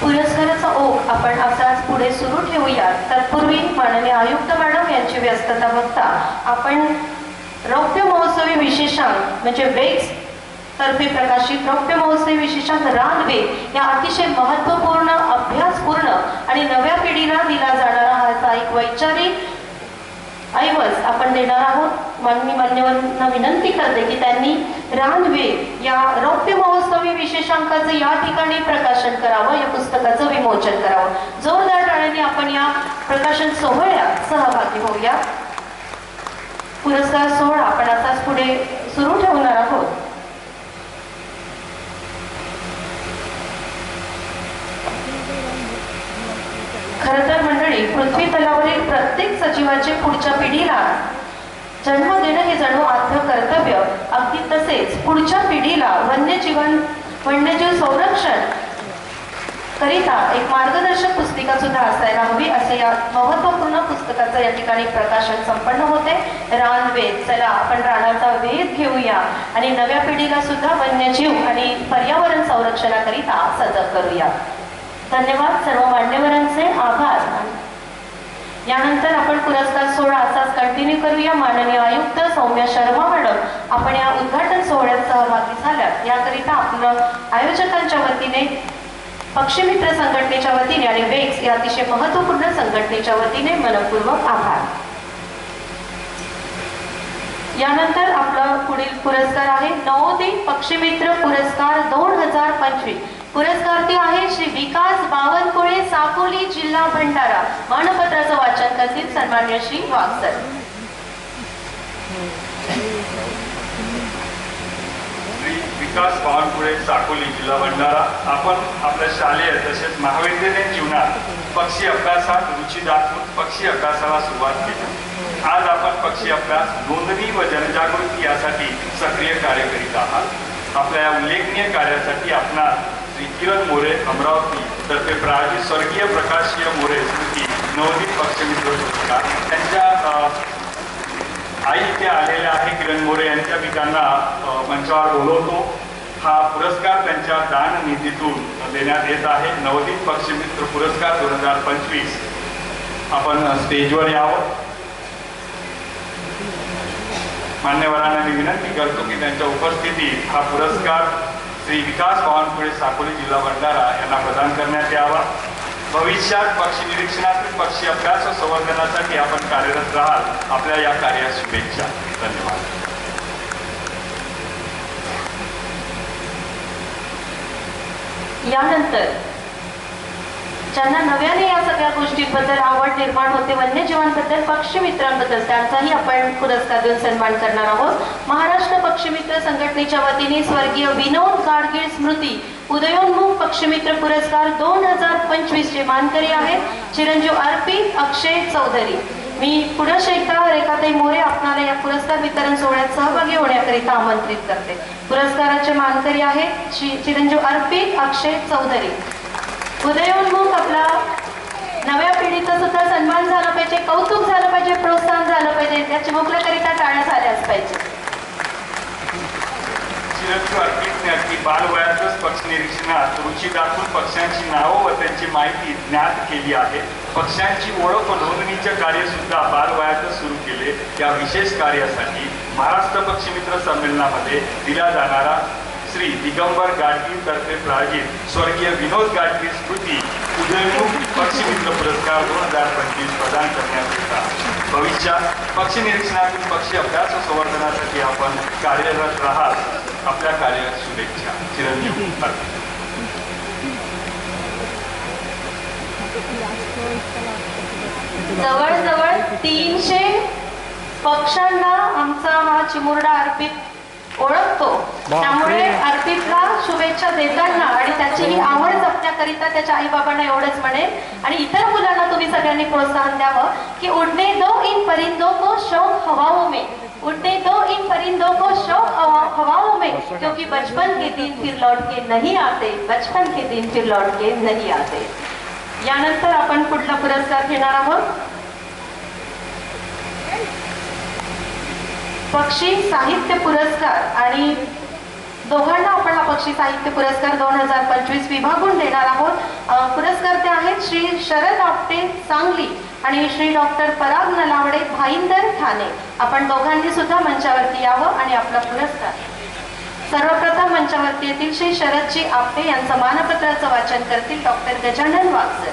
पुरस्काराचा ओघ आपण असाच पुढे सुरू ठेवूया तत्पूर्वी माननीय आयुक्त मॅडम यांची व्यस्तता बघता आपण रौप्य महोत्सवी विशेषांक म्हणजे वेक्स तर्फे प्रकाशित रौप्य महोत्सवी विशेषांक रानवे या अतिशय महत्त्वपूर्ण अभ्यासपूर्ण आणि नव्या पिढीला दिला जाणारा हा एक वैचारिक ऐवज आपण देणार आहोत. मान- मी मान्यवरांना विनंती करते की त्यांनी रानवे या रौप्य महोत्सवी विशेषांकाचं या ठिकाणी प्रकाशन करावं या पुस्तकाचं विमोचन करावं. जोरदार टाळ्याने आपण या प्रकाशन सोहळ्यात सहभागी होऊया. पुरस्कार सोहळा आपण आताच पुढे सुरू ठेवणार आहोत. खरं तर मंडळी पृथ्वी तलावरील प्रत्येक सजीवाचे पुढच्या पिढीला जन्म देणं हे जणू आद्य कर्तव्य. अगदी तसेच पुढच्या पिढीला वन्यजीवन वन्यजीव संरक्षण करिता एक मार्गदर्शक पुस्तिका सुद्धा असायला हवी असे या महत्त्वपूर्ण पुस्तकाचं या ठिकाणी प्रकाशन संपन्न होते. रानवेद चला आपण रानाचा वेध घेऊया आणि नव्या पिढीला सुद्धा वन्यजीव आणि पर्यावरण संरक्षणाकरिता सजग करूया. धन्यवाद सर्व मान्यवरांचे आभार. यानंतर आपण पुरस्कार सोहळा असाच कंटिन्यू करूया. माननीय आयुक्त सौम्या शर्मा मॅडम आपण या उद्घाटन सोहळ्यात सहभागी झाल्या याकरिता आपलं आयोजकांच्या वतीने पक्षमित्र संघटनेच्या वतीने आणि वेक्स या अतिशय महत्त्वपूर्ण संघटनेच्या वतीने मनपूर्वक आभार. यानंतर आपला पुढील पुरस्कार आहे नवोदय पक्षमित्र पुरस्कार दोन हजार पंचवीस. पुरस्कार्थी आहे श्री विकास बावनकुळे सापोली जिल्हा भंडारा. मानपत्राचं वाचन करतील सन्मान्य श्री वागसर विकास बावनकुळे साकोली जिल्हा भंडारा. आपण आपल्या शालेय तसेच महाविद्यालयीन जीवनात पक्षी अभ्यासात रुची दाखवून पक्षी अभ्यासाला सुरुवात केली. आज आपण पक्षी अभ्यास नोंदणी व जनजागृती यासाठी सक्रिय कार्य करीत आहात. आपल्या या उल्लेखनीय कार्यासाठी आपणास श्री मोरे अमरावती तर्फे प्रायोजित स्वर्गीय प्रकाशीय मोरे स्मृती नवदीप पक्षमित्र पुरस्कार त्यांच्या आई इथे आलेल्या आहे किरण मोरे यांच्या मी त्यांना मंचावर बोलवतो. हा पुरस्कार त्यांच्या दान निधीतून देण्यात येत आहे. नवदीप पक्षमित्र पुरस्कार दोन हजार पंचवीस. आपण स्टेजवर यावं. मान्यवरांना मी विनंती करतो की त्यांच्या उपस्थितीत हा पुरस्कार श्री विकास बावनकुळे साकोली जिल्हा भंडारा यांना प्रदान करण्यात यावा. भविष्यात पक्षी निरीक्षणातील पक्षी अभ्यास व संवर्धनासाठी आपण कार्यरत राहाल. आपल्या या कार्यास शुभेच्छा. धन्यवाद. यानंतर ज्यांना नव्याने या सगळ्या गोष्टींबद्दल आवड निर्माण होते वन्यजीवांबद्दल पक्षमित्रांबद्दल त्यांचाही आपण पुरस्कार देऊन सन्मान करणार आहोत. महाराष्ट्र पक्षमित्र संघटनेच्या वतीने स्वर्गीय विनोद गाडगीळ स्मृती उदयोन्मुख पक्षमित्र पुरस्कार दोन हजार पंचवीस चे मानकरी आहेत चिरंजीव अर्पित अक्षय चौधरी. मी पुनश एकदा रेखाताई मोरे आपणाला या पुरस्कार वितरण सोहळ्यात सहभागी होण्याकरिता आमंत्रित करते. पुरस्काराचे मानकरी आहेत श्री चिरंजीव अर्पित अक्षय चौधरी. उदयोन्मुख आपला नव्या पिढीचा सुद्धा सन्मान झाला पाहिजे कौतुक झालं पाहिजे प्रोत्साहन झालं पाहिजे. त्या चिमुकल्याकरिता टाळ्या झाल्याच पाहिजे. अगदी बालवयातच पक्ष निरीक्षणात रुची दाखवून पक्ष्यांची नावं व त्यांची माहिती ज्ञात केली आहे. पक्ष्यांची ओळख व नोंदणीचे कार्य सुद्धा बालवयातच सुरू केले. या विशेष कार्यासाठी महाराष्ट्र पक्षमित्र संमेलनामध्ये दिला जाणारा श्री दिगंबर गाडगीळ तर्फे प्रायोजित स्वर्गीय विनोद गाडगीळ स्मृती उदयमुख पक्षीमित्र पुरस्कार दोन हजार पंचवीस प्रदान करण्यात येतात भविष्यात पक्षी निरीक्षणातून पक्षी अभ्यास संवर्धनासाठी आपण कार्यरत राहाल. आपल्या कार्यात शुभेच्छा. चिरंजीव अर्पित. जवळजवळ तीनशे पक्ष्यांना आमचा हा चिमुरडा अर्पित ओळखतो. त्यामुळे अर्पितला शुभेच्छा देताना आणि त्याची ही. आवड जपण्याकरिता त्याच्या आई बाबांना एवढंच म्हणेल आणि इतर मुलांना तुम्ही सगळ्यांनी प्रोत्साहन द्यावं की उडने दो इन परिंदों को शौक हवाओं में. उड़ने दो इन परिंदों को शौक हवा- हवाओं में. क्योंकि बचपन के दिन फिर लौट के नहीं आते. बचपन के दिन फिर लौट के नहीं आते. यानंतर आपण पुढला पुरस्कार घेणार आहोत. पक्षी साहित्य पुरस्कार आणि दोघांना आपण हा पक्षी साहित्य पुरस्कार दोन हजार पंचवीस विभागून देणार आहोत. अं, श्री शरद आपटे सांगली आणि श्री डॉक्टर पराग नलावडे भाईंदर ठाणे. आपण दोघांनी सुद्धा मंचावरती यावं आणि आपला पुरस्कार. सर्वप्रथम मंचावरती येथील श्री शरदजी आपटे यांचं मानपत्राचं वाचन करतील डॉक्टर गजानन वागसर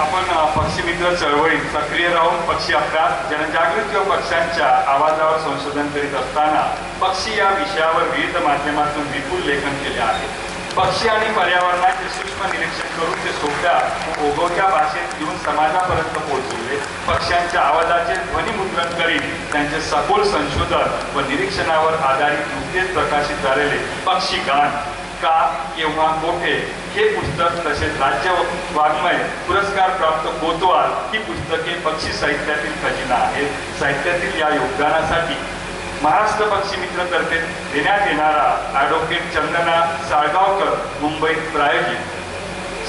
आपण पक्षीमित्र पक्षी चळवळीत सक्रिय राहून पक्षी अभ्यास जनजागृती व पक्ष्यांच्या आवाजावर संशोधन करीत असताना पक्षी या विषयावर विविध माध्यमातून विपुल लेखन केले आहे. पक्षी आणि पर्यावरणाचे सूक्ष्म निरीक्षण करून ते सोप्या व ओघवत्या भाषेत घेऊन समाजापर्यंत पोहोचवले. पक्ष्यांच्या आवाजाचे ध्वनिमुद्रण करीत त्यांचे सखोल संशोधन व निरीक्षणावर आधारित नुकतेच प्रकाशित झालेले पक्षी गान का केव्हा कोठे हे पुस्तक तसेच राज्य वाङ्मय पुरस्कार प्राप्त कोतवाल ही पुस्तके पक्षी साहित्यातील खजिना आहेत. साहित्यातील या योगदानासाठी महाराष्ट्र पक्षी मित्रतर्फे देण्यात येणारा ॲडव्होकेट चंदना साळगावकर मुंबईत प्रायोजित.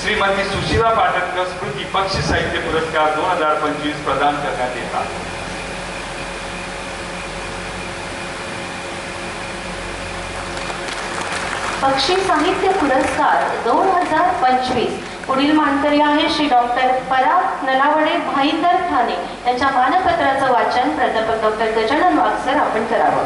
श्रीमती सुशीला पाटणकर स्मृती पक्षी साहित्य पुरस्कार दोन हजार पंचवीस प्रदान करण्यात येतात. पक्षी साहित्य पुरस्कार दोन हजार पंचवीस. पुढील मानकरी आहे श्री डॉक्टर पराग नलावडे भाईंदर ठाणे. यांच्या मानपत्राचं वाचन प्राध्यापक डॉक्टर गजानन वागसर आपण करावं.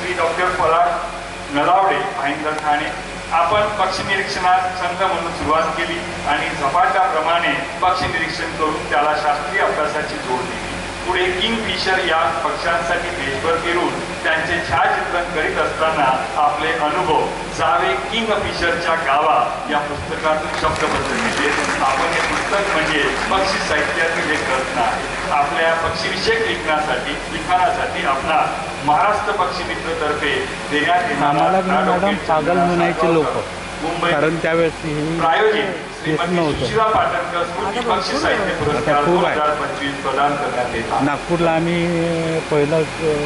श्री डॉक्टर पराग नलावडे भाईंदर ठाणे. आपण पक्षी निरीक्षणात छंद म्हणून सुरुवात केली आणि झपाट्याप्रमाणे पक्षी निरीक्षण करून त्याला शास्त्रीय अभ्यासाची जोड दिली. पुढे किंग फिशर या पक्ष्यांसाठी देशभर फिरून त्यांचे छायाचित्रण करीत असताना आपले अनुभव जावे किंग फिशरच्या गावा या पुस्तकातून शब्दबद्ध केले आपण हे पुस्तक म्हणजे पक्षी साहित्यातील एक रत्न आहे. आपल्या पक्षीविषयक लेखनासाठी लिखाणासाठी आपला महाराष्ट्र पक्षी मित्रतर्फे देण्यात येणारा पागल म्हणायचे लोक. मुंबई कारण त्यावेळेस ही प्रायोजित नागपूरला आम्ही पहिलं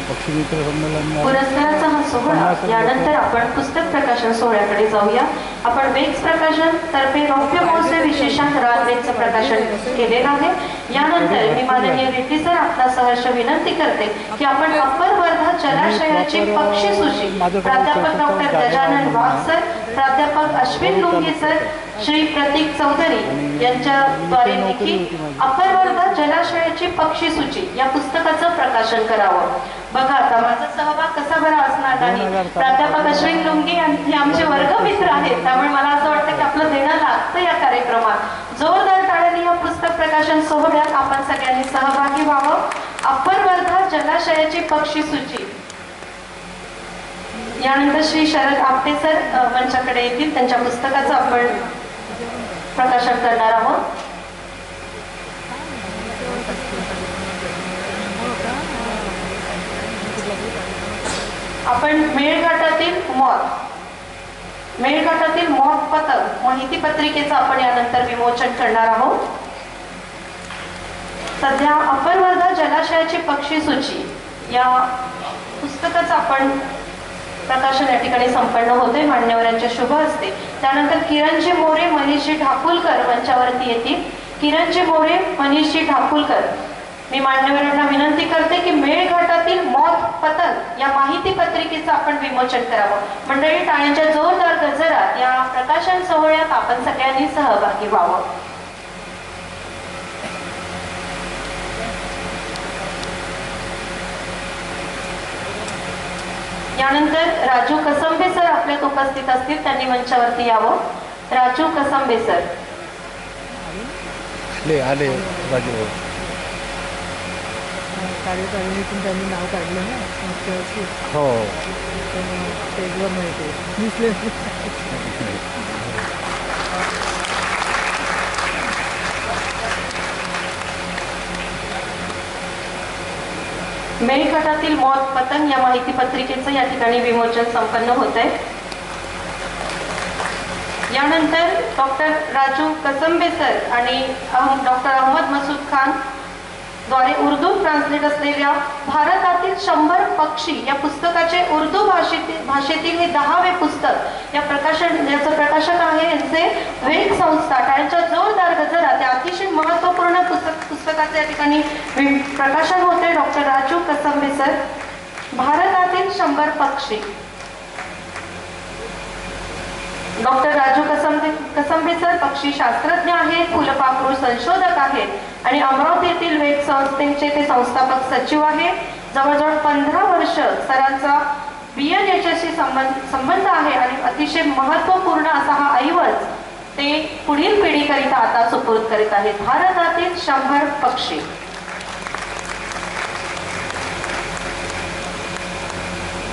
पक्षी मित्र संमेलन पुरस्काराचा हा सोहळा यानंतर आपण पुस्तक प्रकाशन सोहळ्याकडे जाऊया आपण वेग्स प्रकाशन तर्फे रौप्य महोत्सव विशेषांक राजवेगचं प्रकाशन केलेलं आहे यानंतर मी माननीय रेड्डी सर आपला सहर्ष विनंती करते की आपण अप्पर वर्धा जलाशयाची पक्षी सुशी प्राध्यापक डॉक्टर गजानन वाघ सर प्राध्यापक अश्विन लुंगे सर श्री प्रतीक चौधरी यांच्याद्वारे लिखित अप्पर वर्धा जलाशयाची पक्षी सूची या पुस्तकाचं प्रकाशन करावं. बघा आता माझा सहभाग कसा बरा असणार नाही प्राध्यापक अश्विन लुंगे हे आमचे वर्गमित्र आहेत. त्यामुळे मला असं वाटतं की आपलं देणं लागतं या कार्यक्रमात. जोरदार टाळ्यांनी या पुस्तक प्रकाशन सोहळ्यात आपण सगळ्यांनी सहभागी व्हावं. अप्पर वर्धा जलाशयाची पक्षी सूची यानंतर श्री शरद आपटे सर मंचाकडे येतील. त्यांच्या पुस्तकाचं आपण प्रकाशन करणार आहोत. आपण मेळघाटातील मॉत मेळघाटातील मॉत पथक माहिती पत्रिकेचं आपण यानंतर विमोचन करणार आहोत. सध्या अप्पर वर्धा जलाशयाची पक्षी सूची या पुस्तकाचं आपण प्रकाशन या ठिकाणी संपन्न होते मान्यवरांच्या शुभ असते त्यानंतर किरणजी मोरे मनीषजी ठाकुलकर मंचावरती येतील. किरणजी मोरे मनीषजी ठाकुलकर मी मान्यवरांना विनंती करते की मेळघाटातील मॉत पतन या माहिती पत्रिकेचं आपण विमोचन करावं. मंडळी टाळ्यांच्या जोरदार गजरात या प्रकाशन सोहळ्यात आपण सगळ्यांनी सहभागी व्हावं. यानंतर राजू कसंबे सर आपल्यात उपस्थित असतील त्यांनी मंचावरती यावं. राजू कसंबे सर. आले आले राजू. कार्यकारिणीतून त्यांनी नाव काढलं ना हो. त्यामुळे स्टेजवर नाही ते दिसले मेळघाटातील मौत पतंग या माहिती पत्रिकेचं या ठिकाणी विमोचन संपन्न होत आहे यानंतर डॉक्टर राजू कसंबे सर आणि डॉक्टर अहमद मसूद खानद्वारे उर्दू ट्रान्सलेट असलेल्या भारतातील शंभर पक्षी या पुस्तकाचे उर्दू भाषेतील भाषेतील हे दहावे पुस्तक या प्रकाशन याचं प्रकाशक आहे यांचे वेग संस्था. टाळ्यांच्या जोरदार गजरात ते अतिशय पुस्तकाचे या ठिकाणी प्रकाशन होते डॉक्टर राजू कसंबे सर. भारतातील शंभर पक्षी. डॉक्टर राजू कसंबे कसंबे सर पक्षी शास्त्रज्ञ आहेत फुलपाखरू संशोधक आहेत आणि अमरावती येथील वेद संस्थेचे ते संस्थापक सचिव आहेत. जवळजवळ पंधरा वर्ष सरांचा बी एन याच्याशी संबंध संबंध आहे आणि अतिशय महत्त्वपूर्ण असा हा ऐवज ते पुढील पिढीकरिता आता सुपूर्द करीत आहेत. भारतातील शंभर पक्षी.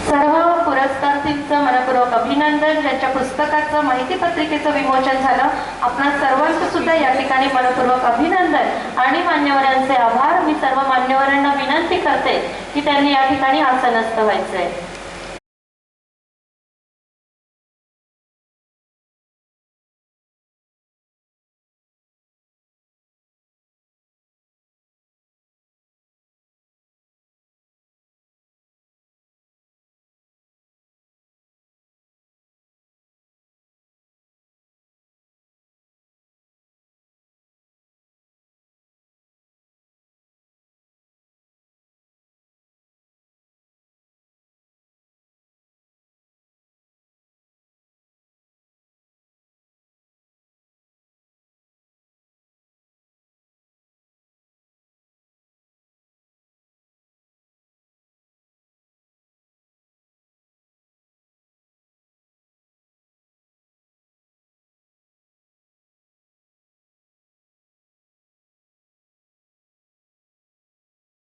सर्व पुरस्कारार्थींचं मनपूर्वक अभिनंदन. ज्यांच्या पुस्तकाचं माहिती पत्रिकेचं विमोचन झालं आपणा सर्वांचं सुद्धा या ठिकाणी मनपूर्वक अभिनंदन आणि मान्यवरांचे आभार. मी सर्व मान्यवरांना विनंती करते की त्यांनी या ठिकाणी आसनस्थ व्हायचंय